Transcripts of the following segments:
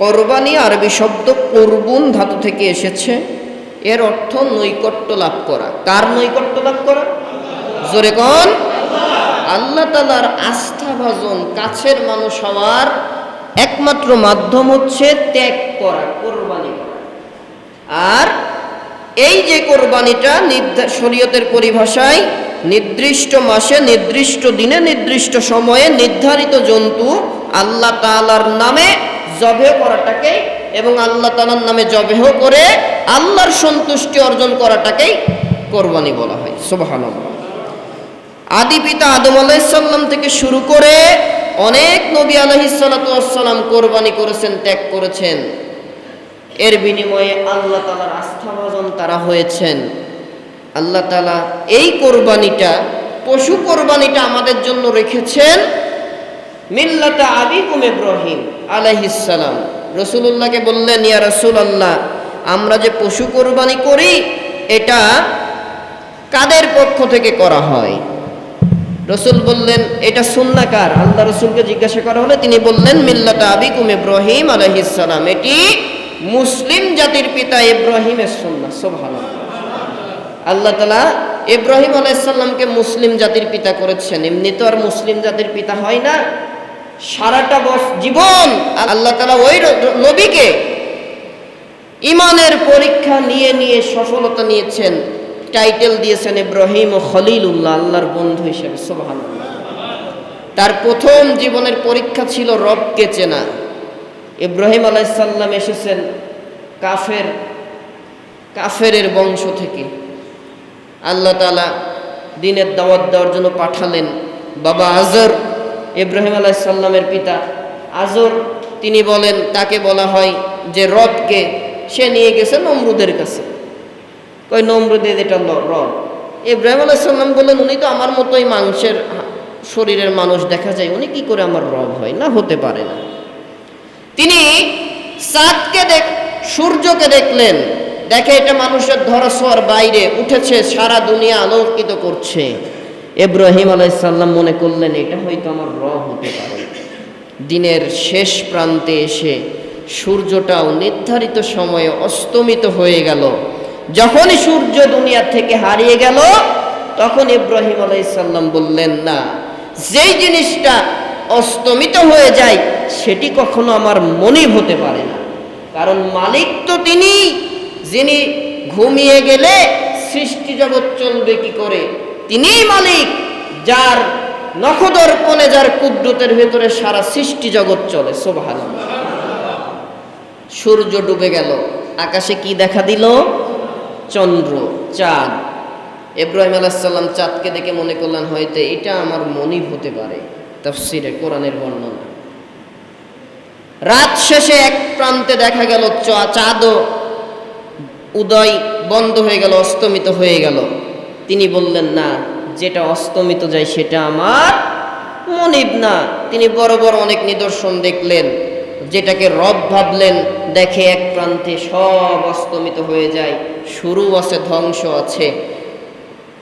কোরবানি আরবি শব্দ কুরবুন ধাতু থেকে এসেছে। এর অর্থ নৈকট্য লাভ করা। কার নৈকট্য লাভ করা? জোরে কন। আল্লাহ তালার আস্থা ভাজন কাছের মানুষ হওয়ার একমাত্র মাধ্যম হচ্ছে ত্যাগ করা, কোরবানি করা। আর এই যে কোরবানিটা শরীয়তের পরিভাষায় নির্দিষ্ট মাসে, নির্দিষ্ট দিনে, নির্দিষ্ট সময়ে নির্ধারিত জন্তু আল্লাহ তাআলার নামে জবেহ করাটাকেই এবং আল্লাহ তাআলার নামে জবেহ করে আল্লাহর সন্তুষ্টি অর্জন করাটাকেই কোরবানি বলা হয়। সুবহানাল্লাহ। আদি পিতা আদম আলাইসাল্লাম থেকে শুরু করে অনেক নবী আলহিসাল্লাম কোরবানি করেছেন, ত্যাগ করেছেন। এর বিনিময়ে আল্লাহ তালার আস্থাভাজন তারা হয়েছেন। আল্লাহ তালা এই কোরবানিটা, পশু কোরবানিটা আমাদের জন্য রেখেছেন। মিল্লাতা আবিকুম ইব্রাহিম আলাইহিসসালাম রসুল্লাহকে বললেন, ইয়া রসুল আল্লাহ আমরা যে পশু কোরবানি করি, এটা কাদের পক্ষ থেকে করা হয়? রসুল বললেন, এটা সুন্নাকার আল্লাহ রসুলকে জিজ্ঞাসা করা হলে তিনি বললেন, মিল্লাতা আবিকুম ইব্রাহিম আলাইহিসসালাম এটি মুসলিম জাতির পিতা ইব্রাহিমের সুন্না সুবহানাল্লাহ। আল্লাহ তালা ইব্রাহিম আলাইসাল্লামকে মুসলিম জাতির পিতা করেছেন। এমনি তো আর মুসলিম জাতির পিতা হয় না। সারাটা বস জীবন আল্লাহ তালা ওই নবীকে ইমানের পরীক্ষা নিয়ে নিয়ে সফলতা নিয়েছেন। টাইটেল দিয়েছেন ইব্রাহিম ও খলিলুল্লাহ, আল্লাহর বন্ধু হিসেবে সোবাহান তার প্রথম জীবনের পরীক্ষা ছিল রবকে চেনা। ইব্রাহিম আলাইসাল্লাম এসেছেন কাফের, কাফেরের বংশ থেকে। আল্লাহ তালা দিনের দাওয়াত দেওয়ার জন্য পাঠালেন। বাবা আজর ইব্রাহিম আলাইসাল্লামের পিতা। আজর তিনি বলেন, তাকে বলা হয় যে রবকে। সে নিয়ে গেছে নমরুদের কাছে। ওই নমরুদের এটা রব। ইব্রাহিম আলাইসাল্লাম বললেন উনি তো আমার মতোই মাংসের শরীরের মানুষ, দেখা যায় উনি কি করে আমার রব হয়? না, হতে পারে না। তিনি চাঁদকে দেখ, সূর্যকে দেখলেন। দেখে এটা মানুষের ধরছোয়ার বাইরে উঠেছে, সারা দুনিয়া আলোকিত করছে। ইব্রাহিম আলাইসাল্লাম মনে করলেন, এটা হয়তো আমার র হতে পারে। দিনের শেষ প্রান্তে এসে সূর্যটাও নির্ধারিত সময়ে অস্তমিত হয়ে গেল। যখনই সূর্য দুনিয়া থেকে হারিয়ে গেল, তখন ইব্রাহিম আলাইসাল্লাম বললেন, না, যেই জিনিসটা অস্তমিত হয়ে যায়, সেটি কখনো আমার মনিব হতে পারে না। কারণ মালিক তো তিনি, যিনি ঘুমিয়ে গেলে সৃষ্টি জগৎ চলবে কি করে? তিনিই মালিক, যার নখদর্পণে যার কুদ্রতের ভেতরে সারা সৃষ্টি জগৎ চলে সোভান সূর্য ডুবে গেল, আকাশে কি দেখা দিল? চন্দ্র, চাঁদ। ইব্রাহিম আলাইসাল্লাম চাঁদকে দেখে মনে করলেন, হয়তো এটা আমার মনিব হতে পারে, তফসিরে, কোরআনের বর্ণনা। রাত শেষে এক প্রান্তে দেখা গেল চাঁদও উদয় বন্ধ হয়ে গেল, অস্তমিত হয়ে গেল। তিনি বললেন, না, যেটা অস্তমিত যায় সেটা আমার মনিব না। তিনি বড় বড় অনেক নিদর্শন দেখলেন, যেটাকে রব ভাবলেন, দেখে এক প্রান্তে সব অস্তমিত হয়ে যায়, শুরু আছে, ধ্বংস আছে।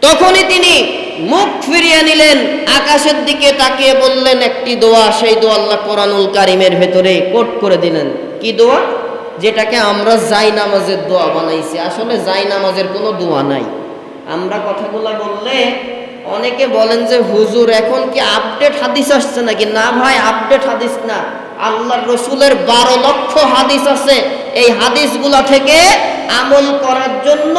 তখনই তিনি মুখ ফিরিয়ে নিলেন, আকাশের দিকে তাকিয়ে বললেন, একটি দোয়া, সেই দোয়া আল্লাহ কোরআনুল কারিমের ভেতরে কোট করে দিলেন। কি দোয়া? যেটাকে আমরা জাই নামাজের দোয়া বানাইছি। আসলে জাই নামাজের কোনো দোয়া নাই। আমরা কথাগুলো বললে অনেকে বলেন যে, হুজুর, এখন কি আপডেট হাদিস আসছে নাকি? না ভাই আপডেট হাদিস না। আল্লাহর রসুলের বারো লক্ষ হাদিস আছে। এই হাদিসগুলা থেকে আমল করার জন্য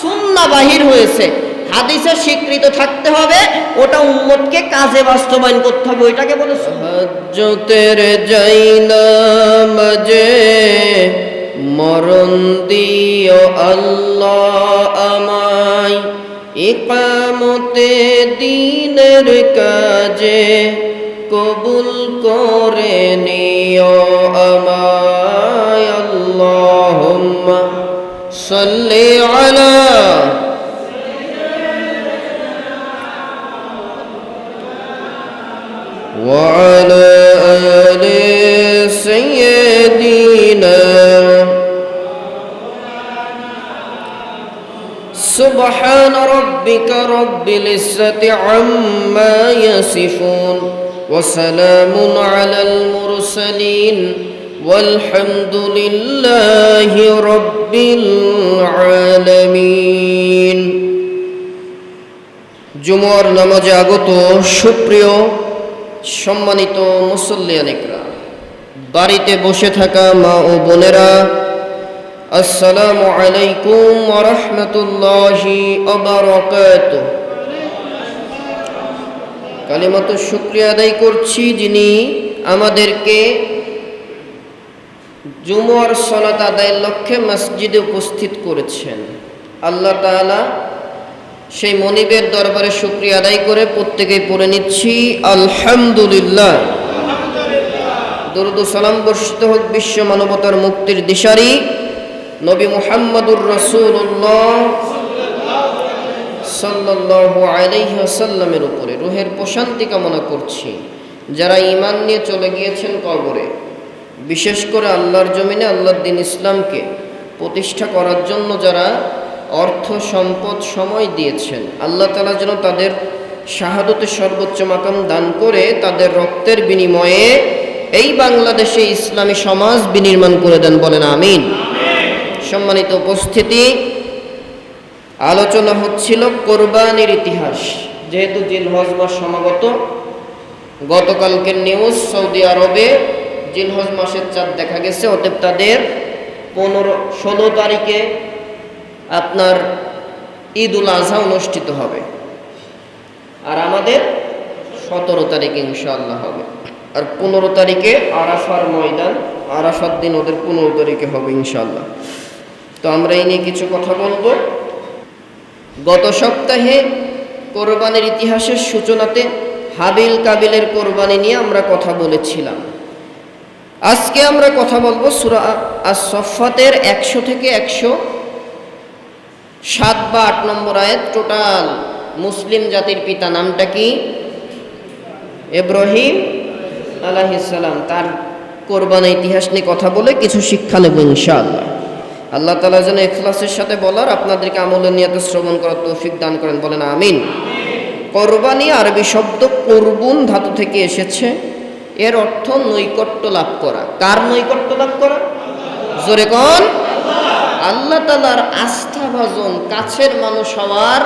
সুন্না বাহির হয়েছে। হাদিসে স্বীকৃত থাকতে হবে, ওটা উম্মতকে কাজে বাস্তবায়ন করতে হবে, ওইটাকে বলে মরণ দিও আল্লাহ আমায়। ইকামতে দিনের কাজে কবুল করে নিও আমায়। আল্লাহুম্মা সাল্লি আলা سبحان ربك رب العزة عما يصفون وسلام على المرسلين والحمد لله رب العالمين জুমর নামাজে আগত সুপ্রিয় সম্মানিত মুসল্লিয়ানিকরা বাড়িতে বসে থাকা মা ও বোনেরা আসসালামু আলাইকুম রহমতুল্লাহি কালিমত শুক্রিয়া আদায় করছি যিনি আমাদেরকে জুমর সলাত আদায়ের লক্ষ্যে মসজিদে উপস্থিত করেছেন। আল্লাহ তাআলা সেই মনিবের দরবারে শুক্রিয়া আদায় করে প্রত্যেকেই পড়ে নিচ্ছি, আলহামদুলিল্লাহ। দরুদ সালাম বর্ষিত হোক বিশ্ব মানবতার মুক্তির দিশারি। নবী মুহাম্মদুর রসুল্লাহ সাল্লাল্লাহু আলাইহি ওয়াসাল্লামের উপরে রুহের প্রশান্তি কামনা করছি। যারা ঈমান নিয়ে চলে গিয়েছেন কবরে, বিশেষ করে আল্লাহর জমিনে আল্লাহর দিন ইসলামকে প্রতিষ্ঠা করার জন্য যারা অর্থ, সম্পদ, সময় দিয়েছেন, আল্লাহ তালা যেন তাদের শাহাদতে সর্বোচ্চ মাকাম দান করে তাদের রক্তের বিনিময়ে এই বাংলাদেশে ইসলামী সমাজ বিনির্মাণ করে দেন বলেন, আমিন। সম্মানিত উপস্থিতি, আলোচনা হচ্ছিল কোরবানির ইতিহাস। যেহেতু জিলহজ মাস সমাগত গতকালকের নিউজ সৌদি আরবে জিলহজ মাসের চাঁদ দেখা গেছে। অতএব তাদের পনেরো, ষোলো তারিখে আপনার ঈদ উল আজহা অনুষ্ঠিত হবে। আর আমাদের সতেরো তারিখে ইনশাআল্লাহ হবে। আর পনেরো তারিখে আরাফার ময়দান, আরাফার দিন ওদের পনেরো তারিখে হবে ইনশাআল্লাহ। তো আমরা এই নিয়ে কিছু কথা বলব। গত সপ্তাহে কোরবানির ইতিহাসের সূচনাতে হাবিল কাবিলের কোরবানি নিয়ে আমরা কথা বলেছিলাম। আজকে আমরা কথা বলব সুরা আর সফাতের একশো থেকে একশো সাত বা আট নম্বর আয়াত, টোটাল মুসলিম জাতির পিতা নামটা কি? এব্রাহিম আলাহিসাল্লাম তার কোরবানি ইতিহাস নিয়ে কথা বলে কিছু শিক্ষা নেব ইনশাআল্লাহ। আল্লাহ তালা যেন এখলাসের সাথে বলার আপনাদেরকে আমলের নিয়ত শ্রবণ করার তৌফিক দান করেন, বলেন আমিন। কোরবানি আরবি শব্দ কুরবুন ধাতু থেকে এসেছে। এর অর্থ নৈকট্য লাভ করা। কার নৈকট্য লাভ করা? জোরে কন। আল্লাহ তালার আস্থা ভাজন কাছের মানুষ হওয়ার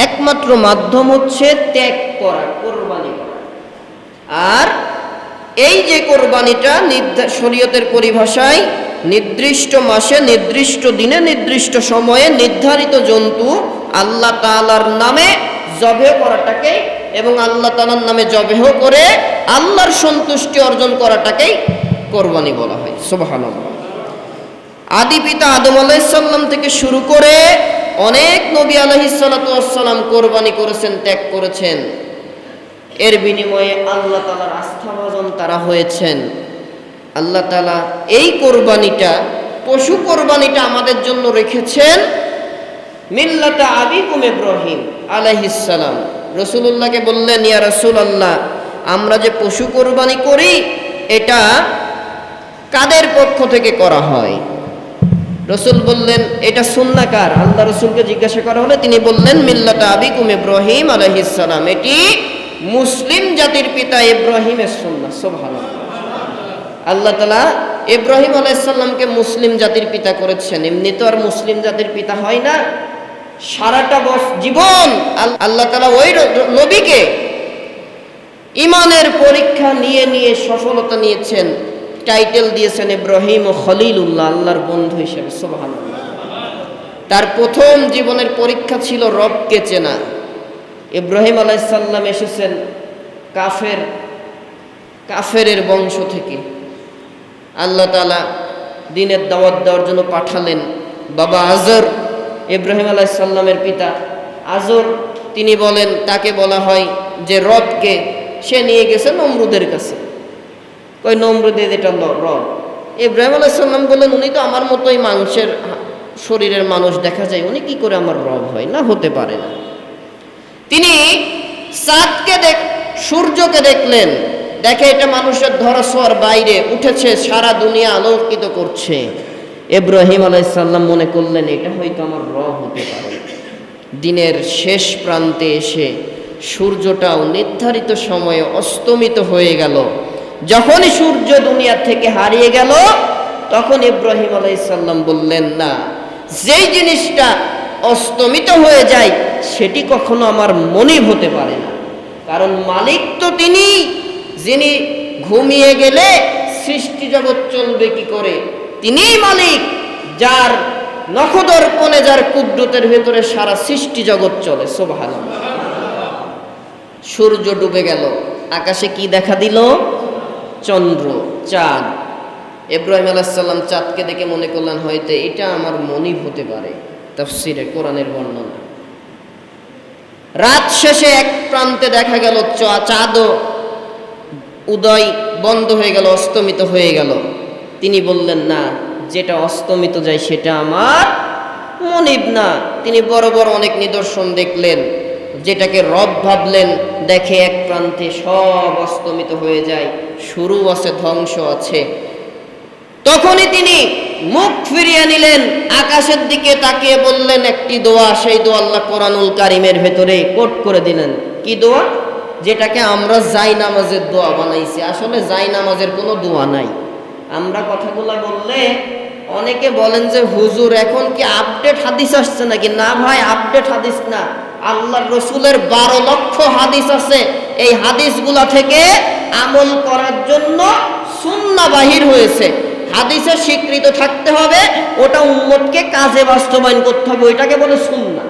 একমাত্র মাধ্যম হচ্ছে ত্যাগ করা, কোরবানি করা। আর এই যে কোরবানিটা নির্ধার শরীয়তের পরিভাষায় নির্দিষ্ট মাসে, নির্দিষ্ট দিনে, নির্দিষ্ট সময়ে নির্ধারিত জন্তু আল্লাহ তালার নামে জবেহ করাটাকে এবং আল্লাহ তালার নামে জবেহ করে আল্লাহর সন্তুষ্টি অর্জন করাটাকেই কোরবানি বলা হয়। সোবাহান আদি পিতা আদম আলাইসাল্লাম থেকে শুরু করে অনেক নবী আলহিসাল্লাম কোরবানি করেছেন, ত্যাগ করেছেন। এর বিনিময়ে আল্লাহ তালার আস্থাভাজন তারা হয়েছেন। আল্লাহ তালা এই কোরবানিটা, পশু কোরবানিটা আমাদের জন্য রেখেছেন মিল্লাতা আবিকুম ইব্রাহিম আলাইহিসালাম রসুল্লাহকে বললেন, ইয়া রসুল আল্লাহ আমরা যে পশু কোরবানি করি, এটা কাদের পক্ষ থেকে করা হয়? রসুল বললেন, এটা সুন্নাকার আল্লাহ রসুলকে জিজ্ঞাসা করা হলে তিনি বললেন, মিল্লাতা আবিকুম ইব্রাহিম আলহিসাম এটি মুসলিম জাতির পিতা ইব্রাহিমের সুন্না সোভালো আল্লাহ তালা ইব্রাহিম আলাইসাল্লামকে মুসলিম জাতির পিতা করেছেন। এমনি তো আর মুসলিম জাতির পিতা হয় না। সারাটা বস জীবন আল্লাহ তালা ওই নবীকে ইমানের পরীক্ষা নিয়ে নিয়ে সফলতা নিয়েছেন। টাইটেল দিয়েছেন ইব্রাহিম ও খলিলুল্লাহ, আল্লাহর বন্ধু হিসেবে সোভান তার প্রথম জীবনের পরীক্ষা ছিল রবকে চেনা। ইব্রাহিম আলাইসাল্লাম এসেছেন কাফের কাফেরের বংশ থেকে। আল্লাহ তালা দিনের দাওয়াত দেওয়ার জন্য পাঠালেন বাবা আজর ইব্রাহিম আলাইসাল্লামের পিতা। আজর তিনি বলেন, তাকে বলা হয় যে রবকে সে নিয়ে গেছে নমরুদের কাছে। ওই নমরুদের এটা রব। ইব্রাহিম আলাইসাল্লাম বললেন উনি তো আমার মতোই মাংসের শরীরের মানুষ, দেখা যায় উনি কি করে আমার রব হয়? না, হতে পারে না। তিনি চাঁদকে দেখ, সূর্যকে দেখলেন। দেখে এটা মানুষের ধরাছোয়ার বাইরে উঠেছে, সারা দুনিয়া আলোকিত করছে। এব্রাহিম আলাইসাল্লাম মনে করলেন, এটা হয়তো আমার রব হতে পারে। দিনের শেষ প্রান্তে এসে সূর্যটাও নির্ধারিত সময়ে অস্তমিত হয়ে গেল। যখনই সূর্য দুনিয়া থেকে হারিয়ে গেল, তখন ইব্রাহিম আলাইসাল্লাম বললেন, না, যেই জিনিসটা অস্তমিত হয়ে যায়, সেটি কখনো আমার মনে হতে পারে না। কারণ মালিক তো তিনি যিনি ঘুমিয়ে গেলে সৃষ্টি জগৎ চলবে কি করে? তিনিই মালিক, যার নখদর নখদর্পণে, যার কুদ্রতের ভেতরে সারা সৃষ্টি জগৎ চলে। সোভান সূর্য ডুবে গেল, আকাশে কি দেখা দিল? চন্দ্র, চাঁদ। ইব্রাহিম আলাইসাল্লাম চাঁদকে দেখে মনে করলেন, হয়তো এটা আমার মনিব হতে পারে, তাফসিরে, কোরআনের বর্ণনা। রাত শেষে এক প্রান্তে দেখা গেল চাঁদও উদয় বন্ধ হয়ে গেল, অস্তমিত হয়ে গেল। তিনি বললেন, না, যেটা অস্তমিত যায় সেটা আমার মনিব না। তিনি বড় বড় অনেক নিদর্শন দেখলেন, যেটাকে রব ভাবলেন, দেখে এক প্রান্তে সব অস্তমিত হয়ে যায়, শুরু আছে, ধ্বংস আছে। তখনই তিনি মুখ ফিরিয়ে নিলেন, আকাশের দিকে তাকিয়ে বললেন, একটি দোয়া, সেই দোয়া আল্লাহ কোরআনুল কারিমের ভেতরে কোট করে দিলেন। কি দোয়া? যেটাকে আমরা জাই নামাজের দোয়া বানাইছি। আসলে জাই নামাজের কোনো দোয়া নাই। আমরা কথাগুলো বললে অনেকে বলেন যে, হুজুর, এখন কি আপডেট হাদিস আসছে নাকি? না ভাই আপডেট হাদিস না। আল্লাহ রসুলের বারো লক্ষ হাদিস আছে। এই হাদিসগুলা থেকে আমল করার জন্য সুন্না বাহির হয়েছে। হাদিসে স্বীকৃত থাকতে হবে, ওটা উম্মতকে কাজে বাস্তবায়ন করতে হবে, ওইটাকে বলে সুন্না।